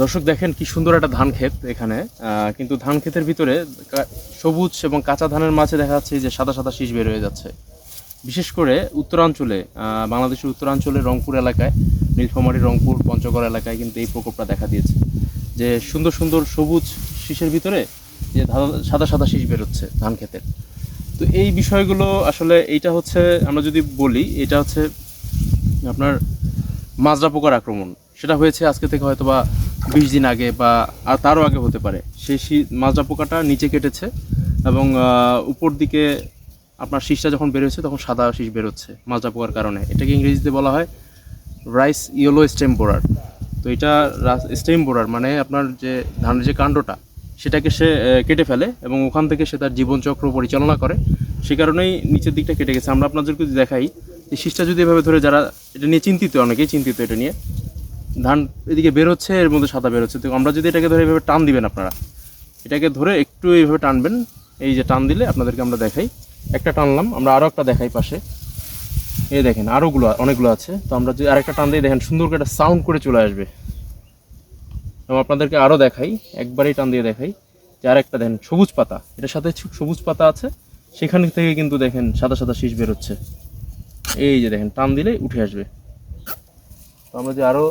দর্শক দেখেন কি সুন্দর একটা ধান ক্ষেত এখানে। কিন্তু ধান ক্ষেতের ভিতরে সবুজ এবং কাঁচা ধানের মাঝে দেখা যাচ্ছে যে সাদা সাদা শীষ বের হয়ে যাচ্ছে। বিশেষ করে উত্তরাঞ্চলে বাংলাদেশের উত্তরাঞ্চলে রংপুর এলাকায়, নীলফামারী, রংপুর, পঞ্চগড় এলাকায় কিন্তু এই প্রকোপটা দেখা দিয়েছে। যে সুন্দর সুন্দর সবুজ শীষের ভিতরে যে সাদা সাদা শীষ বেরোচ্ছে ধান ক্ষেতের। তো এই বিষয়গুলো আসলে এইটা হচ্ছে, আমরা যদি বলি, এটা হচ্ছে আপনার মাজরা পোকার আক্রমণ। সেটা হয়েছে আজকে থেকে হয়তো বা বিশ দিন আগে বা আর তারও আগে হতে পারে। সেই মাজরা পোকাটা নিচে কেটেছে এবং উপর দিকে আপনার শীষটা যখন বেরোচ্ছে তখন সাদা শীষ বেরোচ্ছে মাজরা পোকার কারণে। এটাকে ইংরেজিতে বলা হয় রাইস ইয়েলো স্টেম বোরার। তো এটা স্টেম বোরার মানে আপনার যে ধানের যে কাণ্ডটা, সেটাকে সে কেটে ফেলে এবং ওখান থেকে সে তার জীবনচক্র পরিচালনা করে। সে কারণেই নিচের দিকটা কেটে গেছে। আমরা আপনাদেরকে দেখাই, এই শীষটা যদি এভাবে ধরে যারা, এটা নিয়ে চিন্তিত অনেকেই চিন্তিত এটা নিয়ে। ধান এদিকে বের হচ্ছে, এর মধ্যে সাদা বের হচ্ছে। তো আমরা যদি এটাকে ধরে এভাবে টান দিবেন আপনারা, এটাকে ধরে একটু এইভাবে টানবেন, এই যে টান দিলে আপনাদেরকে আমরা দেখাই। একটা টানলাম, আমরা আরও একটা দেখাই পাশে। এই দেখেন আরোগুলো অনেকগুলো আছে। তো আমরা যদি আরেকটা টান দিয়ে দেখেন সুন্দর করে একটা সাউন্ড করে চলে আসবে। এবং আপনাদেরকে আরও দেখাই, একবারেই টান দিয়ে দেখাই। যে আরেকটা দেখেন, সবুজ পাতা, এটার সাথে সবুজ পাতা আছে। সেখান থেকে কিন্তু দেখেন সাদা সাদা শীষ বেরোচ্ছে এই যে দেখেন, টান দিলেই উঠে আসবে। তো আমরা যে আরও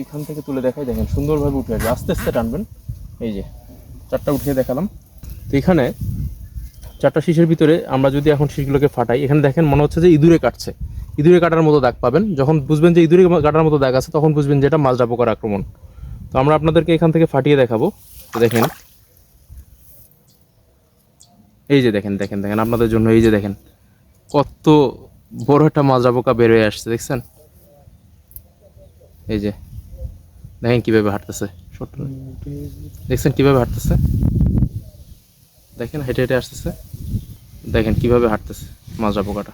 এইখান থেকে তুলে দেখাই, দেখেন, সুন্দরভাবে উঠে আসবে। আস্তে আস্তে টানবেন। এই যে, চারটা উঠিয়ে দেখালাম। তো এখানে চারটা শীষের ভিতরে আমরা যদি এখন শীষগুলোকে ফাটাই, এখানে দেখেন মনে হচ্ছে যে ইঁদুরে কাটছে। ইঁদুরে কাটার মতো দাগ পাবেন। যখন বুঝবেন যে ইঁদুরে কাটার মতো দাগ আছে, তখন বুঝবেন যে এটা মাজরা পোকার আক্রমণ। তো আমরা আপনাদেরকে এখান থেকে ফাটিয়ে দেখাবো। দেখেন, এই যে দেখেন দেখেন দেখেন, আপনাদের জন্য এই যে দেখেন, কত বড় একটা মাজরা পোকা বের হয়ে আসছে, দেখছেন? এই যে দেখেন কীভাবে হাঁটতেছে দেখছেন কীভাবে হাঁটতেছে? দেখেন হেঁটে হেঁটে আসতেছে। দেখেন কীভাবে হাঁটতেছে মাজরা পোকাটা।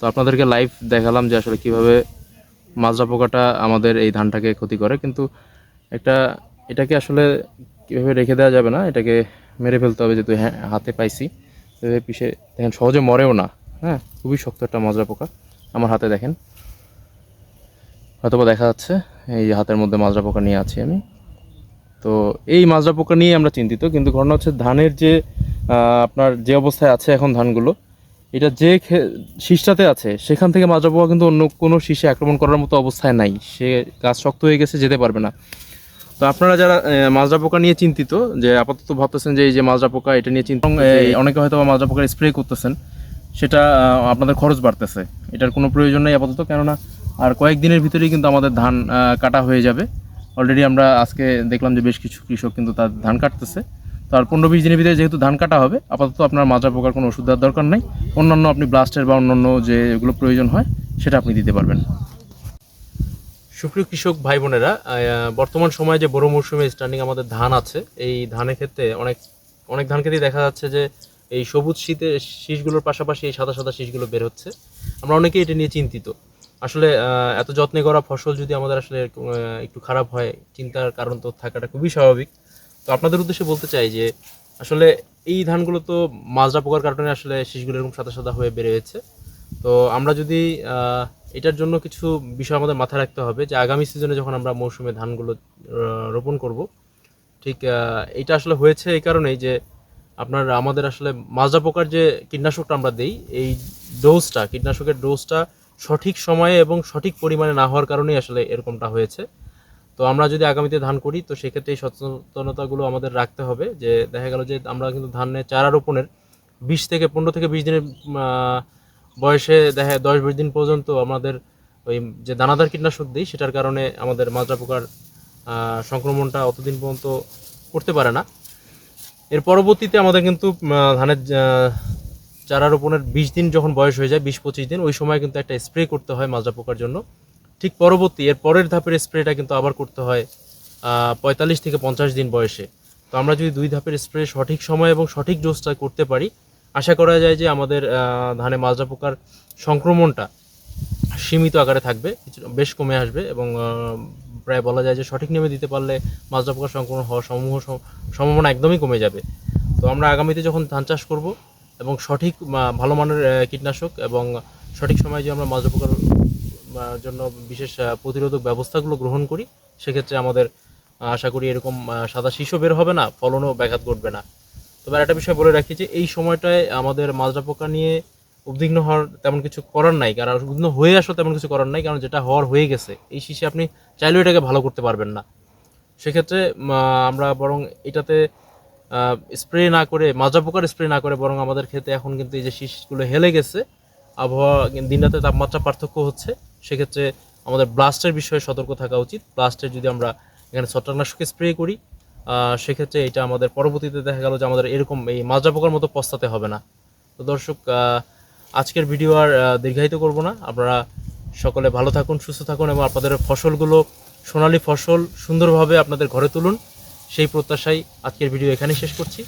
তো আপনাদেরকে লাইভ দেখালাম যে আসলে কীভাবে মাজরা পোকাটা আমাদের এই ধানটাকে ক্ষতি করে। কিন্তু একটা, এটাকে আসলে কীভাবে রেখে দেওয়া যাবে না, এটাকে মেরে ফেলতে হবে যেহেতু হ্যাঁ হাতে পাইছি। পিষে দেখেন সহজে মরেও না। হ্যাঁ খুবই শক্ত একটা মাজরা পোকা। আমার হাতে দেখেন। হয়তোবা দেখা যাচ্ছে। এই যে হাতের মধ্যে মাজরা পোকা নিয়ে আছি আমি। তো এই মাজরা পোকা নিয়ে আমরা চিন্তিত কিন্তু ঘটনা হচ্ছে ধানের যে আপনার যে অবস্থায় আছে এখন ধানগুলো এটা যে শীষটাতে আছে সেখান থেকে মাজরা পোকা কিন্তু অন্য কোনো শীষে আক্রমণ করার মতো অবস্থায় নাই। সে গাছ শক্ত হয়ে গেছে যেতে পারবে না। তো আপনারা যারা মাজরা পোকা নিয়ে চিন্তিত যে আপাতত ভাবতেছেন যে এই যে মাজরা পোকা এটা নিয়ে চিন্তিত অনেকে হয়তো বা মাজরা পোকার স্প্রে করতেছেন। সেটা আপনাদের খরচ বাড়তেছে। এটার কোনো প্রয়োজন নেই আপাতত কেননা আর কয়েকদিনের ভিতরেই কিন্তু আমাদের ধান কাটা হয়ে যাবে। অলরেডি আমরা আজকে দেখলাম যে বেশ কিছু কৃষক কিন্তু তার ধান কাটতেছে। তো আর পনেরো বিশ দিনের ভিতরে যেহেতু ধান কাটা হবে, আপাতত আপনার মাজা পোকার কোনো ওষুধ দেওয়ার দরকার নেই। অন্যান্য আপনি ব্লাস্টের বা অন্যান্য যেগুলো প্রয়োজন হয়, সেটা আপনি দিতে পারবেন। সুপ্রিয় কৃষক ভাই বোনেরা বর্তমান সময়ে যে বড় মৌসুমে স্ট্যান্ডিং আমাদের ধান আছে, এই ধানের ক্ষেত্রে অনেক অনেক ধান ক্ষেত্রেই দেখা যাচ্ছে যে এই সবুজ শীতের শীষগুলোর পাশাপাশি এই সাদা সাদা শীষগুলো বের হচ্ছে। আমরা অনেকেই এটা নিয়ে চিন্তিত। আসলে এত যত্নে করা ফসল যদি আমাদের আসলে একটু খারাপ হয়, চিন্তার কারণ তো থাকাটা খুবই স্বাভাবিক। তো আপনাদের উদ্দেশ্যে বলতে চাই যে, আসলে এই ধানগুলো তো মাজরা পোকার কারণে আসলে শীষগুলো এরকম সাদা সাদা হয়ে বেড়ে হয়েছে তো আমরা যদি এটার জন্য কিছু বিষয় আমাদের মাথায় রাখতে হবে যে, আগামী সিজনে যখন আমরা মৌসুমে ধানগুলো রোপণ করব, ঠিক এটা আসলে হয়েছে এই কারণেই যে, আপনার আমাদের আসলে মাজরা পোকার যে কীটনাশকটা আমরা দেই, এই ডোজটা, কীটনাশকের ডোজটা সঠিক সময়ে এবং সঠিক পরিমাণে না হওয়ার কারণেই আসলে এরকমটা হয়েছে। তো আমরা যদি আগামীতে ধান করি, তো সেক্ষেত্রে এই সচেতনতাগুলো আমাদের রাখতে হবে যে দেখা গেল যে আমরা কিন্তু ধানের চারা রোপণের বিশ থেকে পনেরো থেকে বিশ দিনের বয়সে দেখা, দশ বিশ দিন পর্যন্ত আমাদের ওই যে দানাদার কীটনাশক দিই, সেটার কারণে আমাদের মাজরা পোকার সংক্রমণটা অতদিন পর্যন্ত করতে পারে না। এর পরবর্তীতে আমাদের কিন্তু ধানের চারা রোপণের বিশ দিন যখন বয়স হয়ে যায়, বিশ পঁচিশ দিন, ওই সময় কিন্তু একটা স্প্রে করতে হয় মাজরা পোকার জন্য। ঠিক পরবর্তী, এর পরের ধাপের স্প্রেটা কিন্তু আবার করতে হয় পঁয়তাল্লিশ থেকে পঞ্চাশ দিন বয়সে। তো আমরা যদি দুই ধাপের স্প্রে সঠিক সময় এবং সঠিক ডোজটা করতে পারি, আশা করা যায় যে আমাদের ধানে মাজরা পোকার সংক্রমণটা সীমিত আকারে থাকবে বেশ কমে আসবে এবং প্রায় বলা যায় যে সঠিক নিয়মে দিতে পারলে মাজরা পোকার সংক্রমণ হওয়ার সমূহ সম্ভাবনা একদমই কমে যাবে। তো আমরা আগামীতে যখন ধান চাষ করব এবং সঠিক ভালো মানের কীটনাশক এবং সঠিক সময়ে যে আমরা মাজরা পোকার জন্য বিশেষ প্রতিরোধক ব্যবস্থাগুলো গ্রহণ করি, সেক্ষেত্রে আমাদের আশা করি এরকম সাদা শীষও বের হবে না, ফলনও ব্যাঘাত ঘটবে না। তবে একটা বিষয় বলে রাখি যে, এই সময়টায় আমাদের মাজরা পোকা নিয়ে উদ্বিগ্ন হওয়ার তেমন কিছু করার নাই, কারণ উদ্বিগ্ন হয়ে আসলে তেমন কিছু করার নাই, কারণ যেটা হওয়ার হয়ে গেছে, এই শীষে আপনি চাইলেও এটাকে ভালো করতে পারবেন না। সেক্ষেত্রে আমরা বরং এটাতে স্প্রে না করে, মাজা পোকার স্প্রে না করে বরং আমাদের ক্ষেতে এখন কিন্তু এই যে শীষগুলো হেলে গেছে, আবহাওয়া দিন রাতে তাপমাত্রা পার্থক্য হচ্ছে। সেক্ষেত্রে আমাদের ব্লাস্টের বিষয়ে সতর্ক থাকা উচিত। ব্লাস্টের যদি আমরা এখানে ছত্রাকনাশক স্প্রে করি সেক্ষেত্রে এটা আমাদের পরবর্তীতে দেখা গেল যে আমাদের এরকম এই মাজা পোকার মতো পস্তাতে হবে না। তো দর্শক আজকের ভিডিও আর দীর্ঘায়িত করব না। আপনারা সকলে ভালো থাকুন, সুস্থ থাকুন এবং আপনাদের ফসলগুলো, সোনালী ফসল সুন্দরভাবে আপনাদের ঘরে তুলুন। সেই প্রত্যাশাই আজকের ভিডিও এখানেই শেষ করছি।